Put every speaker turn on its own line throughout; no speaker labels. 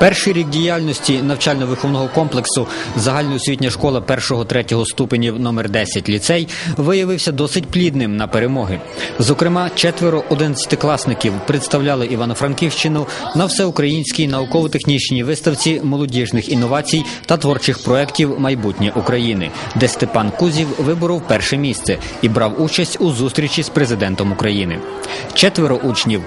Перший рік діяльності навчально-виховного комплексу загальноосвітня школа 1-3 ступенів номер 10 ліцей виявився досить плідним на перемоги. Зокрема, четверо одинадцятикласників представляли Івано-Франківщину на всеукраїнській науково-технічній виставці молодіжних інновацій та творчих проєктів майбутнє України, де Степан Кузів виборов перше місце і брав участь у зустрічі з президентом України. Четверо учнів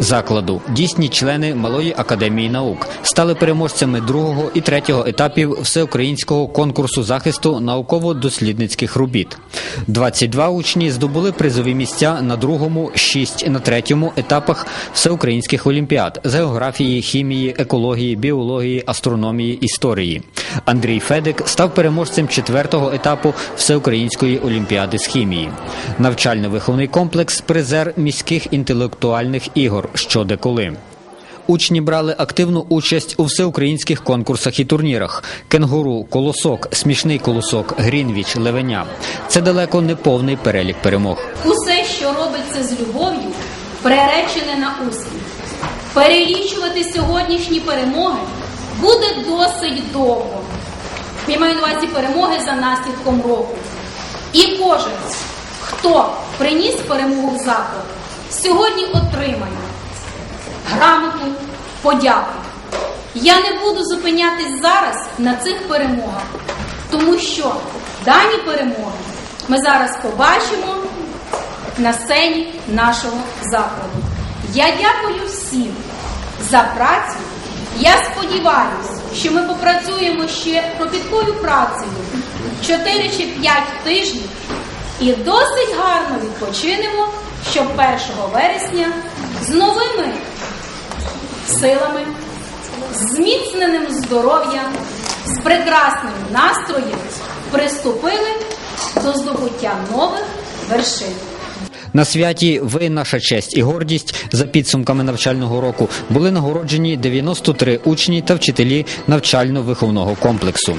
закладу дійсні члени Малої академії наук стали переможцями другого і третього етапів всеукраїнського конкурсу захисту науково-дослідницьких робіт. 22 учні здобули призові місця на другому, 6 на третьому етапах всеукраїнських олімпіад з географії, хімії, екології, біології, астрономії, історії. Андрій Федик став переможцем четвертого етапу всеукраїнської олімпіади з хімії. Навчально-виховний комплекс призер міських інтелектуальних ігор що де коли. Учні брали активну участь у всеукраїнських конкурсах і турнірах: кенгуру, колосок, смішний колосок, грінвіч, левеня. Це далеко не повний перелік перемог.
Усе, що робиться з любов'ю, приречене на успіх. Перелічувати сьогоднішні перемоги буде досить довго. Я маю на увазі перемоги за наслідком року. І кожен, хто приніс перемогу в заклад, сьогодні отримає подяку. Я не буду зупинятись зараз на цих перемогах, тому що дані перемоги ми зараз побачимо на сцені нашого закладу. Я дякую всім за працю. Я сподіваюся, що ми попрацюємо ще кропіткою працею 4 чи 5 тижнів і досить гарно відпочинемо, щоб 1 вересня з новими силами, зміцненим здоров'ям, з прекрасним настроєм приступили до здобуття нових вершин.
На святі ви наша честь і гордість за підсумками навчального року були нагороджені 93 учні та вчителі навчально-виховного комплексу.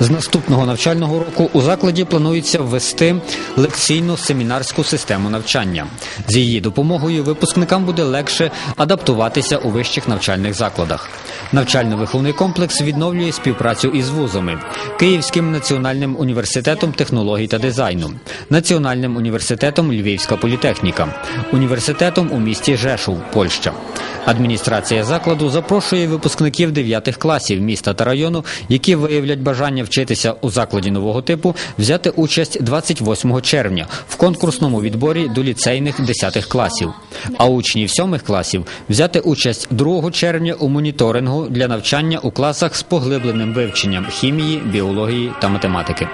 З наступного навчального року у закладі планується ввести лекційно-семінарську систему навчання. З її допомогою випускникам буде легше адаптуватися у вищих навчальних закладах. Навчально-виховний комплекс відновлює співпрацю із вузами, Київським національним університетом технологій та дизайну, Національним університетом Львівська політехніка, університетом у місті Жешув, Польща. Адміністрація закладу запрошує випускників 9 класів міста та району, які виявлять бажання вчитися у закладі нового типу, взяти участь 28 червня в конкурсному відборі до ліцейних 10 класів, а учнів сьомих класів взяти участь 2 червня у моніторингу для навчання у класах з поглибленим вивченням хімії, біології та математики.